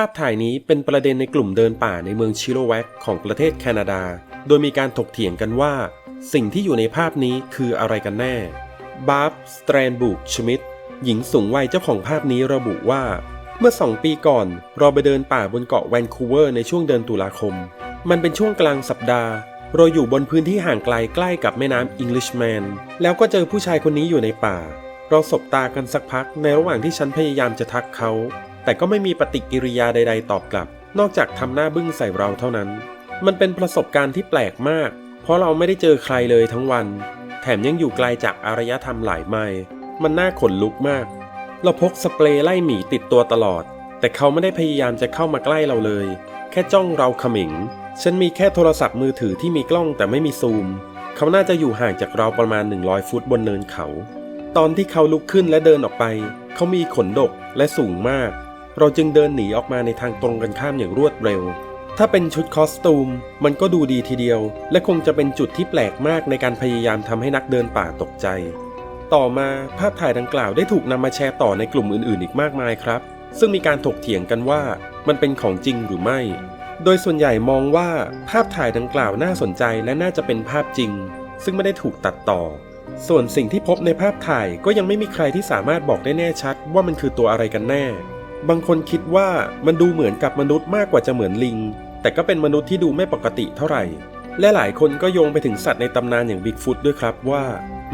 ภาพถ่ายนี้เป็นประเด็นในกลุ่มเดินป่าในเมืองชิโรแวกของประเทศแคนาดา โดยมีการถกเถียงกันว่า สิ่งที่อยู่ในภาพนี้คืออะไรกันแน่บาร์บสแตรนบุกชมิดหญิงสูงวัยเจ้าของภาพนี้ระบุว่า เมื่อสองปีก่อน เราไปเดินป่าบนเกาะแวนคูเวอร์ในช่วงเดือนตุลาคม มันเป็นช่วงกลางสัปดาห์ เราอยู่บนพื้นที่ห่างไกลใกล้กับแม่น้ำอิงลิชแมนแล้วก็เจอผู้ชายคนนี้อยู่ในป่า เราสบตากันสักพักในระหว่างที่ฉันพยายามจะทักเขา แต่ก็ไม่มีปฏิกิริยาใด ๆ ตอบกลับ นอกจากทำหน้าบึ้งใส่เราเท่านั้น มันเป็นประสบการณ์ที่แปลกมาก เพราะเราไม่ได้เจอใครเลยทั้งวัน แถมยังอยู่ไกลจากอารยธรรมหลายไมล์มันน่าขนลุกมาก เราพกสเปรย์ไล่หมีติดตัวตลอด แต่เขาไม่ได้พยายามจะเข้ามาใกล้เราเลย แค่จ้องเราขมิง ฉันมีแค่โทรศัพท์มือถือที่มีกล้องแต่ไม่มีซูม เขาน่าจะอยู่ห่างจากเราประมาณ 100 ฟุตบนเนินเขา ตอนที่เขาลุกขึ้นและเดินออกไป เขามีขนดกและสูงมาก เราจึงเดินหนีออกมาในทางตรงกันข้ามอย่างรวดเร็ว ถ้าเป็นชุดคอสตูม มันก็ดูดีทีเดียว และคงจะเป็นจุดที่แปลกมากในการพยายามทำให้นักเดินป่าตกใจ ต่อมาภาพถ่ายดังกล่าวได้ถูกนำมาแชร์ต่อในกลุ่มอื่นๆ อีกมากมายครับ ซึ่งมีการถกเถียงกันว่ามันเป็นของจริงหรือไม่ โดยส่วนใหญ่มองว่าภาพถ่ายดังกล่าวน่าสนใจและน่าจะเป็นภาพจริง ซึ่งไม่ได้ถูกตัดต่อส่วนสิ่งที่พบในภาพถ่ายก็ยังไม่มีใครที่สามารถบอกได้แน่ชัดว่ามันคือตัวอะไรกันแน่ บางคนคิดว่ามันดูเหมือนกับมนุษย์มากกว่าจะเหมือนลิง แต่ก็เป็นมนุษย์ที่ดูไม่ปกติเท่าไหร่ และหลายคนก็โยงไปถึงสัตว์ในตำนานอย่างบิ๊กฟุตด้วยครับว่า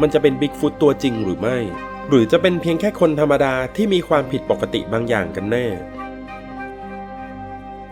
มันจะเป็นบิ๊กฟุตตัวจริงหรือไม่ หรือจะเป็นเพียงแค่คนธรรมดาที่มีความผิดปกติบางอย่างกันแน่